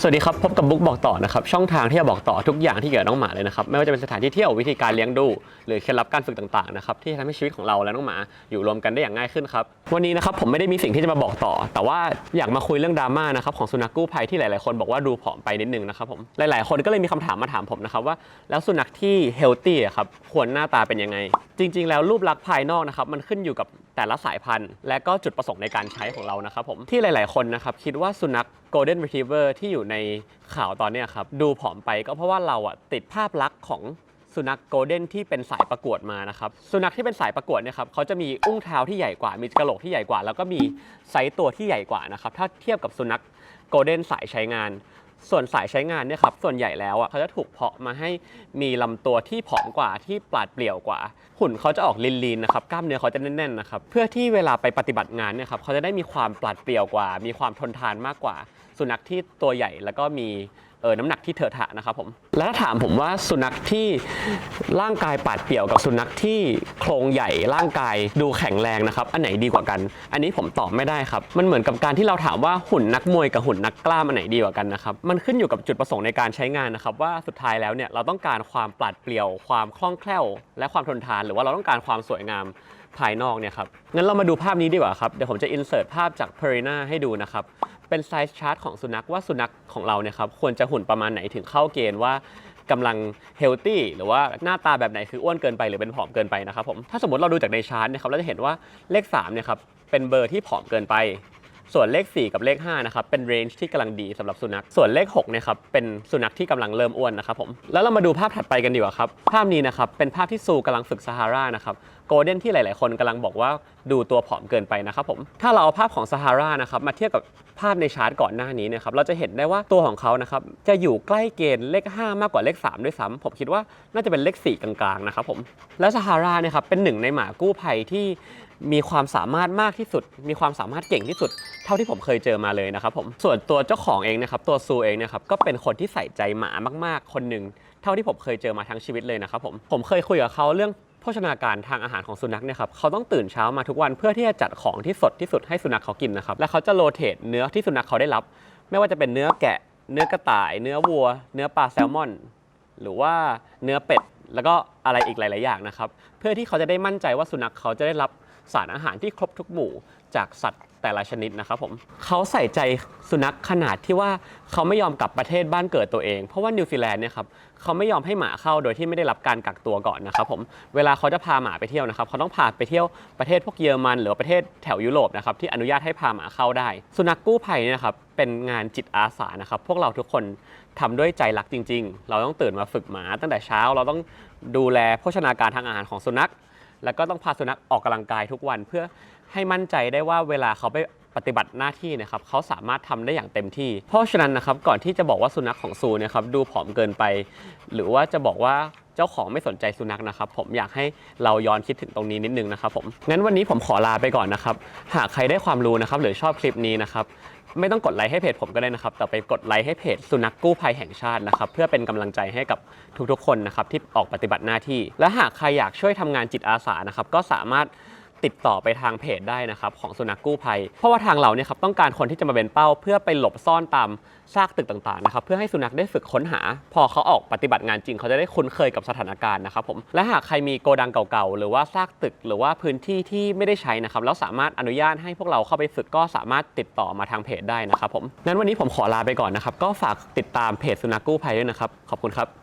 สวัสดีครับ พบกับบุ๊กบอกต่อนะครับ ช่องทางที่จะบอกต่อทุกอย่างที่เกี่ยวกับน้องหมาเลยนะครับ ไม่ว่าจะเป็นสถานที่เที่ยววิธีการเลี้ยงดู หรือเคล็ดลับการฝึกต่างๆนะครับที่จะทำให้ชีวิตของเราและน้องหมาอยู่รวมกันได้อย่างง่ายขึ้นครับวันนี้นะครับผมไม่ได้มีสิ่งที่จะมาบอกต่อ แต่ว่าอยากมาคุยเรื่องดราม่านะครับของสุนัขกู้ภัยที่หลายๆคนบอกว่าดูผอมไปนิดนึงนะครับผมหลายๆ คนก็เลยมีคำถามมาถามผมนะครับว่าแล้วสุนัขที่เฮลตี้ครับควรหน้าตาเป็นยังไง จริง ๆ แล้วรูปลักษณ์ภายนอกนะครับมันขึ้นอยู่กับ แต่ละสายพันธุ์ และก็จุดประสงค์ในการใช้ของเรานะครับผมที่หลาย ๆ คนนะครับคิดว่าสุนัข Golden Retriever ที่อยู่ในข่าวตอนนี้ครับดูผอมไปก็เพราะว่าเราอะติดภาพลักษณ์ของสุนัขโกลเด้นที่เป็นสายประกวดมานะครับ สุนัขที่เป็นสายประกวดเนี่ยครับเขาจะมีอุ้งเท้าที่ใหญ่กว่า มีกระโหลกที่ใหญ่กว่า แล้วก็มีไซส์ตัวที่ใหญ่กว่านะครับ ถ้าเทียบกับสุนัขโกลเด้นสายใช้งาน ส่วนสายใช้งานเนี่ยครับส่วนใหญ่แล้วอะเขาจะถูกเพาะมาให้มีลำตัวที่ผอมกว่าที่ปราดเปรี่ยวกว่า หุ่นเขาจะออกลีนๆนะครับกล้ามเนื้อเขาจะแน่นๆนะครับเพื่อที่เวลาไปปฏิบัติงานเนี่ยครับเขาจะได้มีความปราดเปรี่ยวกว่า มีความทนทานมากกว่า สุนัขที่ตัวใหญ่แล้วก็มี เออน้ำหนักที่เถอะทะนะครับผมแล้วถ้าถามผมว่าสุนัขที่ร่างกายปาดเปรี่ยวกับสุนัขที่โครงใหญ่ร่างกายดูแข็งแรงนะครับ อันไหนดีกว่ากัน อันนี้ผมตอบไม่ได้ครับ มันเหมือนกับการที่เราถามว่าหุ่นนักมวยกับหุ่นนักกล้ามอันไหนดีกว่ากันนะครับมันขึ้นอยู่กับจุดประสงค์ในการใช้งานนะครับ ว่าสุดท้ายแล้วเนี่ยเราต้องการความปาดเปรี่ยว ความคล่องแคล่ว และความทนทาน หรือว่าเราต้องการความสวยงามภายนอกเนี่ยครับงั้นเรามาดูภาพนี้ดีกว่าครับเดี๋ยวผมจะอินเสิร์ตภาพจาก p e r i n a ให้ดูนะครับ เป็นไซส์ชาร์ตของสุนัขว่าสุนัขของเราเนี่ยครับควรจะหุ่นประมาณไหนถึงเข้าเกณฑ์ว่ากำลังเฮลตี้หรือว่าหน้าตาแบบไหนคืออ้วนเกินไปหรือเป็นผอมเกินไปนะครับผมถ้าสมมติเราดูจากในชาร์ตเนี่ยครับเราจะเห็นว่าเลข3เนี่ยครับเป็นเบอร์ที่ผอมเกินไป ส่วนเลข 4 กับเลข5นะครับเป็นเรนจ์ที่กำลังดีสำหรับสุนัข ส่วนเลข6เนี่ยครับเป็นสุนัขที่กำลังเริ่มอ้วนนะครับผมแล้วเรามาดูภาพถัดไปกันดีกว่าครับภาพนี้นะครับเป็นภาพที่ซูกำลังฝึกซาฮารานะครับ โกลเด้นที่หลาย ๆ คนกำลังบอกว่าดูตัวผอมเกินไปนะครับผม ถ้าเราเอาภาพของซาฮารานะครับมาเทียบกับภาพในชาร์ตก่อนหน้านี้นะครับเราจะเห็นได้ว่าตัวของเขานะครับจะอยู่ใกล้เกณฑ์เลข 5 มากกว่าเลข 3 ด้วยซ้ำผมคิดว่าน่าจะเป็นเลข 4 กลาง ๆ นะครับผม และซาฮาราเนี่ยครับเป็นหนึ่งในหมากู้ภัยที่มีความสามารถมากที่สุด มีความสามารถเก่งที่สุด เท่าที่ผมเคยเจอมาเลยนะครับผม ส่วนตัวเจ้าของเองนะครับ ตัวซูเองนะครับก็เป็นคนที่ใส่ใจหมามาก ๆ คนหนึ่งเท่าที่ผมเคยเจอมาทั้งชีวิตเลยนะครับผม ผมเคยคุยกับเขาเรื่อง โภชนาการทางอาหารของสุนัขเนี่ยครับเขาต้องตื่นเช้ามาทุกวันเพื่อที่จะจัดของที่สดที่สุดให้สุนัขเขากินนะครับและเขาจะโรเตทเนื้อที่สุนัขเขาได้รับ ไม่ว่าจะเป็นเนื้อแกะ เนื้อกระต่าย เนื้อวัว เนื้อปลาแซลมอน หรือว่าเนื้อเป็ดแล้วก็อะไรอีกหลาย ๆ อย่างนะครับเพื่อที่เขาจะได้มั่นใจว่าสุนัขเขาจะได้รับ สารอาหารที่ครบทุกหมู่จากสัตว์แต่ละชนิดนะครับผมเขาใส่ใจสุนัขขนาดที่ว่าเขาไม่ยอมกลับประเทศบ้านเกิดตัวเอง เพราะว่านิวซีแลนด์เนี่ยครับเขาไม่ยอมให้หมาเข้าโดยที่ไม่ได้รับการกักตัวก่อนนะครับผมเวลาเขาจะพาหมาไปเที่ยวนะครับเขาต้องพาไปเที่ยวประเทศพวกเยอรมัน หรือประเทศแถวยุโรปนะครับที่อนุญาตให้พาหมาเข้าได้ สุนัขกู้ภัยเนี่ยครับเป็นงานจิตอาสานะครับพวกเราทุกคนทำด้วยใจรักจริง ๆ เราต้องตื่นมาฝึกหมา ตั้งแต่เช้าเราต้องดูแลโภชนาการทางอาหารของสุนัข แล้วก็ต้องพาสุนัขออกกำลังกายทุกวันเพื่อให้มั่นใจได้ว่าเวลาเขาไปปฏิบัติหน้าที่นะครับเขาสามารถทำได้อย่างเต็มที่ เพราะฉะนั้นนะครับก่อนที่จะบอกว่าสุนัขของซูเนี่ยครับดูผอมเกินไป หรือว่าจะบอกว่า จ้าของไม่สนใจสุนัขนะครับ ผมอยากให้เราย้อนคิดถึงตรงนี้นิดนึงนะครับผมงั้นวันนี้ผมขอลาไปก่อนนะครับ หากใครได้ความรู้นะครับ หรือชอบคลิปนี้นะครับ ไม่ต้องกดไลค์ให้เพจผมก็ได้นะครับ แต่ไปกดไลค์ให้เพจสุนัขกู้ภัยแห่งชาตินะครับ เพื่อเป็นกำลังใจให้กับทุกๆคนนะครับที่ออกปฏิบัติหน้าที่ และหากใครอยากช่วยทำงานจิตอาสานะครับ ก็สามารถ ติดต่อไปทางเพจได้นะครับของสุนัขกู้ภัย เพราะว่าทางเราเนี่ยครับต้องการคนที่จะมาเป็นเป้า เพื่อไปหลบซ่อนตามซากตึกต่างๆนะครับเพื่อให้สุนัขได้ฝึกค้นหา พอเขาออกปฏิบัติงานจริง เขาจะได้คุ้นเคยกับสถานการณ์นะครับผมและหากใครมีโกดังเก่าๆหรือว่าซากตึก หรือว่าพื้นที่ที่ไม่ได้ใช้นะครับแล้วสามารถอนุญาตให้พวกเราเข้าไปฝึกก็สามารถติดต่อมาทางเพจได้นะครับผมงั้นวันนี้ผมขอลาไปก่อนนะครับก็ฝากติดตามเพจสุนัขกู้ภัยด้วยนะครับขอบคุณครับ